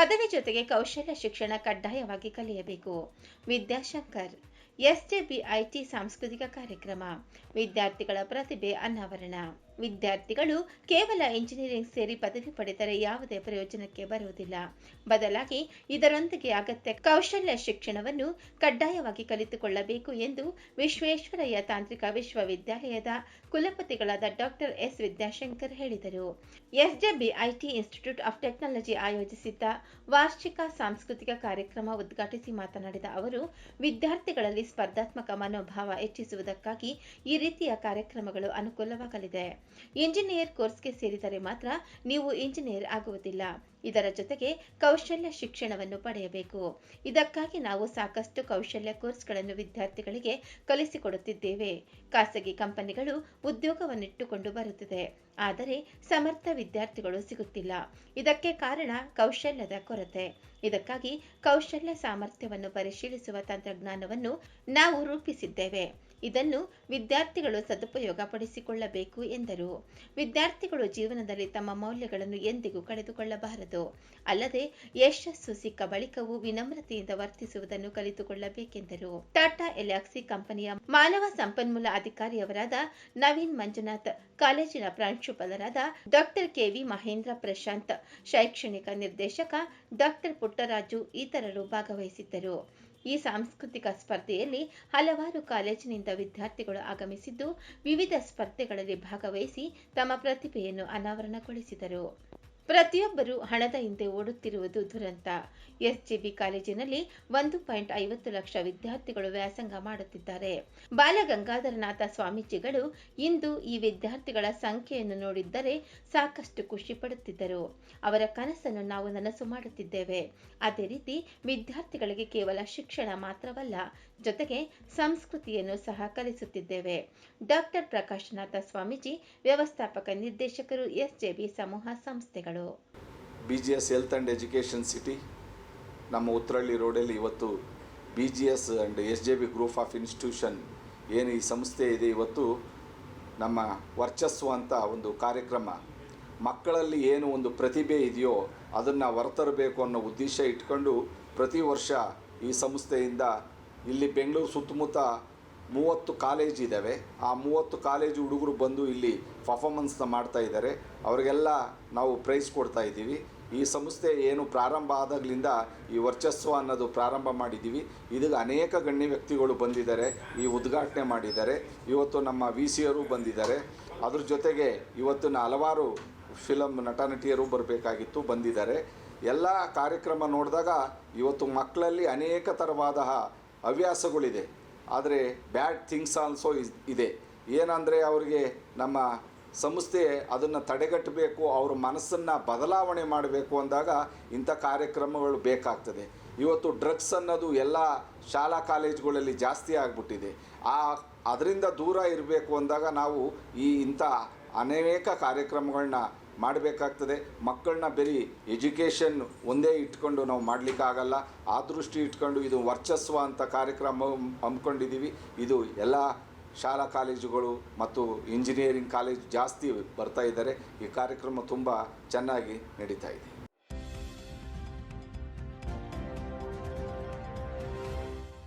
ಪದವಿ ಜೊತೆಗೆ ಕೌಶಲ್ಯ ಶಿಕ್ಷಣ ಕಡ್ಡಾಯವಾಗಿ ಕಲಿಯಬೇಕು. ವಿದ್ಯಾಶಂಕರ್ ಎಸ್ಜೆಬಿಐಟಿ ಸಾಂಸ್ಕೃತಿಕ ಕಾರ್ಯಕ್ರಮ ವಿದ್ಯಾರ್ಥಿಗಳ ಪ್ರತಿಭೆ ಅನಾವರಣ. ವಿದ್ಯಾರ್ಥಿಗಳು ಕೇವಲ ಇಂಜಿನಿಯರಿಂಗ್ ಸೇರಿ ಪದವಿ ಪಡೆದರೆ ಯಾವುದೇ ಪ್ರಯೋಜನಕ್ಕೆ ಬರುವುದಿಲ್ಲ. ಬದಲಾಗಿ ಇದರೊಂದಿಗೆ ಅಗತ್ಯ ಕೌಶಲ್ಯ ಶಿಕ್ಷಣವನ್ನು ಕಡ್ಡಾಯವಾಗಿ ಕಲಿತುಕೊಳ್ಳಬೇಕು ಎಂದು ವಿಶ್ವೇಶ್ವರಯ್ಯ ತಾಂತ್ರಿಕ ವಿಶ್ವವಿದ್ಯಾಲಯದ ಕುಲಪತಿಗಳಾದ ಡಾಕ್ಟರ್ ಎಸ್ ವಿದ್ಯಾಶಂಕರ್ ಹೇಳಿದರು. ಎಸ್ಜೆಬಿಐಟಿ ಇನ್ಸ್ಟಿಟ್ಯೂಟ್ ಆಫ್ ಟೆಕ್ನಾಲಜಿ ಆಯೋಜಿಸಿದ್ದ ವಾರ್ಷಿಕ ಸಾಂಸ್ಕೃತಿಕ ಕಾರ್ಯಕ್ರಮ ಉದ್ಘಾಟಿಸಿ ಮಾತನಾಡಿದ ಅವರು, ವಿದ್ಯಾರ್ಥಿಗಳಲ್ಲಿ ಸ್ಪರ್ಧಾತ್ಮಕ ಮನೋಭಾವ ಹೆಚ್ಚಿಸುವುದಕ್ಕಾಗಿ ಈ ರೀತಿಯ ಕಾರ್ಯಕ್ರಮಗಳು ಅನುಕೂಲವಾಗಲಿದೆ. ಇಂಜಿನಿಯರ್ ಕೋರ್ಸ್ಗೆ ಸೇರಿದರೆ ಮಾತ್ರ ನೀವು ಇಂಜಿನಿಯರ್ ಆಗುವುದಿಲ್ಲ. ಇದರ ಜೊತೆಗೆ ಕೌಶಲ್ಯ ಶಿಕ್ಷಣವನ್ನು ಪಡೆಯಬೇಕು. ಇದಕ್ಕಾಗಿ ನಾವು ಸಾಕಷ್ಟು ಕೌಶಲ್ಯ ಕೋರ್ಸ್ಗಳನ್ನು ವಿದ್ಯಾರ್ಥಿಗಳಿಗೆ ಕಲಿಸಿಕೊಡುತ್ತಿದ್ದೇವೆ. ಖಾಸಗಿ ಕಂಪನಿಗಳು ಉದ್ಯೋಗವನ್ನಿಟ್ಟುಕೊಂಡು ಬರುತ್ತಿದೆ. ಆದರೆ ಸಮರ್ಥ ವಿದ್ಯಾರ್ಥಿಗಳು ಸಿಗುತ್ತಿಲ್ಲ. ಇದಕ್ಕೆ ಕಾರಣ ಕೌಶಲ್ಯದ ಕೊರತೆ. ಇದಕ್ಕಾಗಿ ಕೌಶಲ್ಯ ಸಾಮರ್ಥ್ಯವನ್ನು ಪರಿಶೀಲಿಸುವ ತಂತ್ರಜ್ಞಾನವನ್ನು ನಾವು ರೂಪಿಸಿದ್ದೇವೆ. ಇದನ್ನು ವಿದ್ಯಾರ್ಥಿಗಳು ಸದುಪಯೋಗ ಪಡಿಸಿಕೊಳ್ಳಬೇಕು ಎಂದರು. ವಿದ್ಯಾರ್ಥಿಗಳು ಜೀವನದಲ್ಲಿ ತಮ್ಮ ಮೌಲ್ಯಗಳನ್ನು ಎಂದಿಗೂ ಕಳೆದುಕೊಳ್ಳಬಾರದು. ಅಲ್ಲದೆ ಯಶಸ್ಸು ಸಿಕ್ಕ ಬಳಿಕವೂ ವಿನಮ್ರತೆಯಿಂದ ವರ್ತಿಸುವುದನ್ನು ಕಲಿತುಕೊಳ್ಳಬೇಕೆಂದರು. ಟಾಟಾ ಎಲ್ಯಾಕ್ಸಿ ಕಂಪನಿಯ ಮಾನವ ಸಂಪನ್ಮೂಲ ಅಧಿಕಾರಿಯವರಾದ ನವೀನ್ ಮಂಜುನಾಥ್, ಕಾಲೇಜಿನ ಪ್ರಾಂಶುಪಾಲರಾದ ಡಾಕ್ಟರ್ ಕೆವಿ ಮಹೇಂದ್ರ ಪ್ರಶಾಂತ್, ಶೈಕ್ಷಣಿಕ ನಿರ್ದೇಶಕ ಡಾಕ್ಟರ್ ಪುಟ್ಟರಾಜು ಇತರರು ಭಾಗವಹಿಸಿದ್ದರು. ಈ ಸಾಂಸ್ಕೃತಿಕ ಸ್ಪರ್ಧೆಯಲ್ಲಿ ಹಲವಾರು ಕಾಲೇಜಿನಿಂದ ವಿದ್ಯಾರ್ಥಿಗಳು ಆಗಮಿಸಿದ್ದು ವಿವಿಧ ಸ್ಪರ್ಧೆಗಳಲ್ಲಿ ಭಾಗವಹಿಸಿ ತಮ್ಮ ಪ್ರತಿಭೆಯನ್ನು ಅನಾವರಣಗೊಳಿಸಿದರು. ಪ್ರತಿಯೊಬ್ಬರು ಹಣದ ಹಿಂದೆ ಓಡುತ್ತಿರುವುದು ದುರಂತ. ಎಸ್ಜಿಬಿ ಕಾಲೇಜಿನಲ್ಲಿ ಒಂದು ಪಾಯಿಂಟ್ ಐವತ್ತು ಲಕ್ಷ ವಿದ್ಯಾರ್ಥಿಗಳು ವ್ಯಾಸಂಗ ಮಾಡುತ್ತಿದ್ದಾರೆ. ಬಾಲಗಂಗಾಧರನಾಥ ಸ್ವಾಮೀಜಿಗಳು ಇಂದು ಈ ವಿದ್ಯಾರ್ಥಿಗಳ ಸಂಖ್ಯೆಯನ್ನು ನೋಡಿದ್ದರೆ ಸಾಕಷ್ಟು ಖುಷಿ ಪಡುತ್ತಿದ್ದರು. ಅವರ ಕನಸನ್ನು ನಾವು ನನಸು ಮಾಡುತ್ತಿದ್ದೇವೆ. ಅದೇ ರೀತಿ ವಿದ್ಯಾರ್ಥಿಗಳಿಗೆ ಕೇವಲ ಶಿಕ್ಷಣ ಮಾತ್ರವಲ್ಲ, ಜೊತೆಗೆ ಸಂಸ್ಕೃತಿಯನ್ನು ಸಹ ಕಲಿಸುತ್ತಿದ್ದೇವೆ. ಡಾಕ್ಟರ್ ಪ್ರಕಾಶನಾಥ ಸ್ವಾಮೀಜಿ, ವ್ಯವಸ್ಥಾಪಕ ನಿರ್ದೇಶಕರು ಎಸ್ಜೆಬಿ ಸಮೂಹ ಸಂಸ್ಥೆಗಳು. B G S health and education city ನಮ್ಮ ಉತ್ತರಳ್ಳಿ ರೋಡಲ್ಲಿ ಇವತ್ತು B G S and S J B group of institution ಏನು ಈ ಸಂಸ್ಥೆ ಇದೆ ಇವತ್ತು ನಮ್ಮ ವರ್ಚಸ್ಸು ಅಂತ ಒಂದು ಕಾರ್ಯಕ್ರಮ. ಮಕ್ಕಳಲ್ಲಿ ಏನು ಒಂದು ಪ್ರತಿಭೆ ಇದೆಯೋ ಅದನ್ನು ಹೊರತರಬೇಕು ಅನ್ನೋ ಉದ್ದೇಶ ಇಟ್ಕೊಂಡು ಪ್ರತಿ ವರ್ಷ ಈ ಸಂಸ್ಥೆಯಿಂದ ಇಲ್ಲಿ ಬೆಂಗಳೂರು ಸುತ್ತಮುತ್ತ ಮೂವತ್ತು ಕಾಲೇಜ್ ಇದ್ದಾವೆ ಆ ಮೂವತ್ತು ಕಾಲೇಜು ಹುಡುಗರು ಬಂದು ಇಲ್ಲಿ ಪರ್ಫಾರ್ಮೆನ್ಸ್ನ ಮಾಡ್ತಾ ಇದ್ದಾರೆ ಅವರಿಗೆಲ್ಲ ನಾವು ಪ್ರೈಸ್ ಕೊಡ್ತಾ ಇದ್ದೀವಿ. ಈ ಸಂಸ್ಥೆ ಏನು ಪ್ರಾರಂಭ ಆದಾಗಲಿಂದ ಈ ವರ್ಚಸ್ವ ಅನ್ನೋದು ಪ್ರಾರಂಭ ಮಾಡಿದ್ದೀವಿ. ಇದಕ್ಕೆ ಅನೇಕ ಗಣ್ಯ ವ್ಯಕ್ತಿಗಳು ಬಂದಿದ್ದಾರೆ. ಈ ಉದ್ಘಾಟನೆ ಮಾಡಿದ್ದಾರೆ. ಇವತ್ತು ನಮ್ಮ ವಿ ಸಿಯರು ಬಂದಿದ್ದಾರೆ. ಅದ್ರ ಜೊತೆಗೆ ಇವತ್ತಿನ ಹಲವಾರು ಫಿಲಮ್ ನಟ ನಟಿಯರು ಬರಬೇಕಾಗಿತ್ತು, ಬಂದಿದ್ದಾರೆ. ಎಲ್ಲ ಕಾರ್ಯಕ್ರಮ ನೋಡಿದಾಗ ಇವತ್ತು ಮಕ್ಕಳಲ್ಲಿ ಅನೇಕ ಥರವಾದ ಹವ್ಯಾಸಗಳಿದೆ. ಆದರೆ ಬ್ಯಾಡ್ ಥಿಂಗ್ಸ್ ಆಲ್ಸೋ ಇದೆ. ಏನಂದರೆ ಅವರಿಗೆ ನಮ್ಮ ಸಂಸ್ಥೆ ಅದನ್ನು ತಡೆಗಟ್ಟಬೇಕು, ಅವ್ರ ಮನಸ್ಸನ್ನು ಬದಲಾವಣೆ ಮಾಡಬೇಕು ಅಂದಾಗ ಇಂಥ ಕಾರ್ಯಕ್ರಮಗಳು ಬೇಕಾಗ್ತದೆ. ಇವತ್ತು ಡ್ರಗ್ಸ್ ಅನ್ನೋದು ಎಲ್ಲ ಶಾಲಾ ಕಾಲೇಜುಗಳಲ್ಲಿ ಜಾಸ್ತಿ ಆಗಿಬಿಟ್ಟಿದೆ. ಆ ಅದರಿಂದ ದೂರ ಇರಬೇಕು ಅಂದಾಗ ನಾವು ಈ ಇಂಥ ಅನೇಕ ಕಾರ್ಯಕ್ರಮಗಳನ್ನ ಮಾಡಬೇಕಾಗ್ತದೆ. ಮಕ್ಕಳನ್ನ ಬರೀ ಎಜುಕೇಷನ್ ಒಂದೇ ಇಟ್ಕೊಂಡು ನಾವು ಮಾಡಲಿಕ್ಕಾಗಲ್ಲ. ಆ ದೃಷ್ಟಿ ಇಟ್ಕೊಂಡು ಇದು ವರ್ಚಸ್ವ ಅಂತ ಕಾರ್ಯಕ್ರಮ ಹಮ್ಮಿಕೊಂಡಿದ್ದೀವಿ. ಇದು ಎಲ್ಲ ಶಾಲಾ ಕಾಲೇಜುಗಳು ಮತ್ತು ಇಂಜಿನಿಯರಿಂಗ್ ಕಾಲೇಜ್ ಜಾಸ್ತಿ ಬರ್ತಾ ಇದ್ದಾರೆ. ಈ ಕಾರ್ಯಕ್ರಮ ತುಂಬ ಚೆನ್ನಾಗಿ ನಡೀತಾ ಇದೆ.